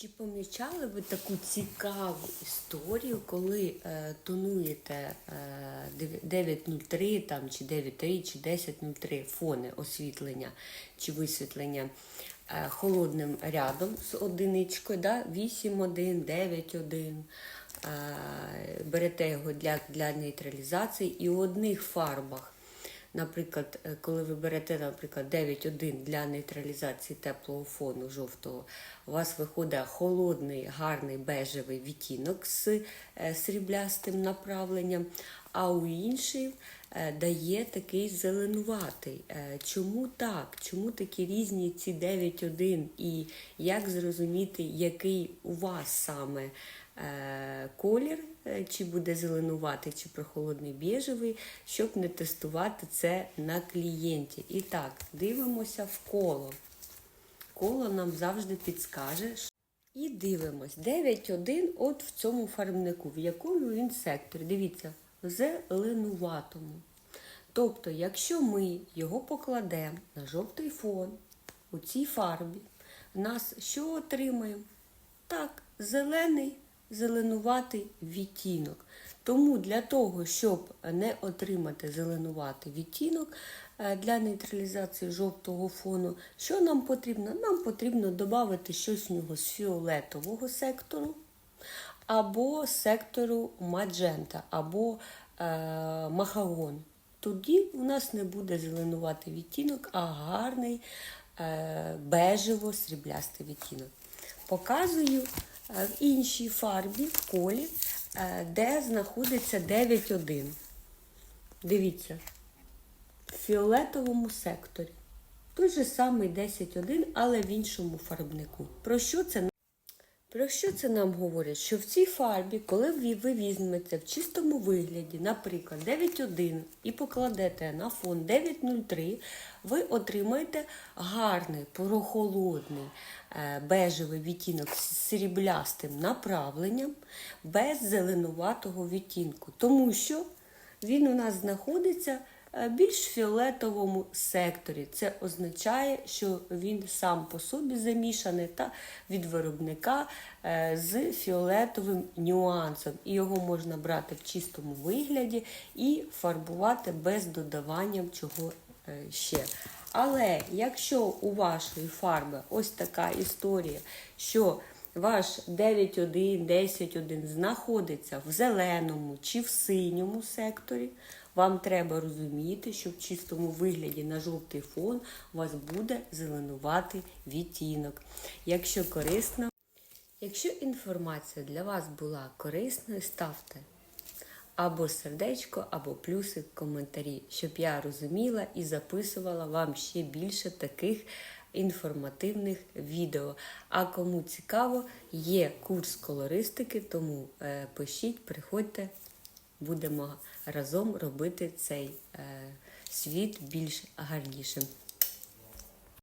Чи помічали ви таку цікаву історію, коли е, тонуєте е, дев- 903 там, чи 93 чи 1003 фони освітлення чи висвітлення е, холодним рядом з одиничкою, да? 8-1, 9-1, е, берете його для, для нейтралізації і у одних фарбах Наприклад, е, коли ви берете, наприклад, 9.1 для нейтралізації теплого фону жовтого, у вас виходить холодний, гарний бежевий відтінок з е, сріблястим направленням, а у інший е, дає такий зеленуватий. Е, Чому так? Чому такі різні ці 9.1 і як зрозуміти, який у вас саме е, колір, е, чи буде зеленувати, чи прохолодний біжевий, щоб не тестувати це на клієнті. І так, дивимося в коло. Коло нам завжди підскаже. І дивимось. 9.1 от в цьому фарбнику, в якому він секторі. Дивіться, зеленуватому. Тобто, якщо ми його покладемо на жовтий фон у цій фарбі, нас що отримаємо? Так, зелений, зеленуватий відтінок. Тому для того, щоб не отримати зеленуватий відтінок е, для нейтралізації жовтого фону, що нам потрібно? Нам потрібно додати щось в нього з фіолетового сектору, або сектору маджента, або е, махагон. Тоді у нас не буде зеленувати відтінок, а гарний е, бежево-сріблястий відтінок. Показую е, в іншій фарбі, в колі, е, де знаходиться 9.1. Дивіться, в фіолетовому секторі. Той же самий 10.1, але в іншому фарбнику. Про що це про що це нам говорить? Що в цій фарбі, коли ви візьмете в чистому вигляді, наприклад, 9.1 і покладете на фон 9.03, ви отримаєте гарний, прохолодний, е, бежевий відтінок з сріблястим направленням без зеленуватого відтінку. Тому що він у нас знаходиться більш фіолетовому секторі. Це означає, що він сам по собі замішаний та від виробника е, з фіолетовим нюансом. І його можна брати в чистому вигляді і фарбувати без додавання чого е, ще. Але якщо у вашої фарби ось така історія, що ваш 9.1, 10.1 знаходиться в зеленому чи в синьому секторі, вам треба розуміти, що в чистому вигляді на жовтий фон у вас буде зеленуватий відтінок. Якщо корисно, якщо інформація для вас була корисною, ставте або сердечко, або плюсик в коментарі, щоб я розуміла і записувала вам ще більше таких інформативних відео. А кому цікаво, є курс колористики, тому е, пишіть, приходьте, будемо разом робити цей е, світ більш гарнішим.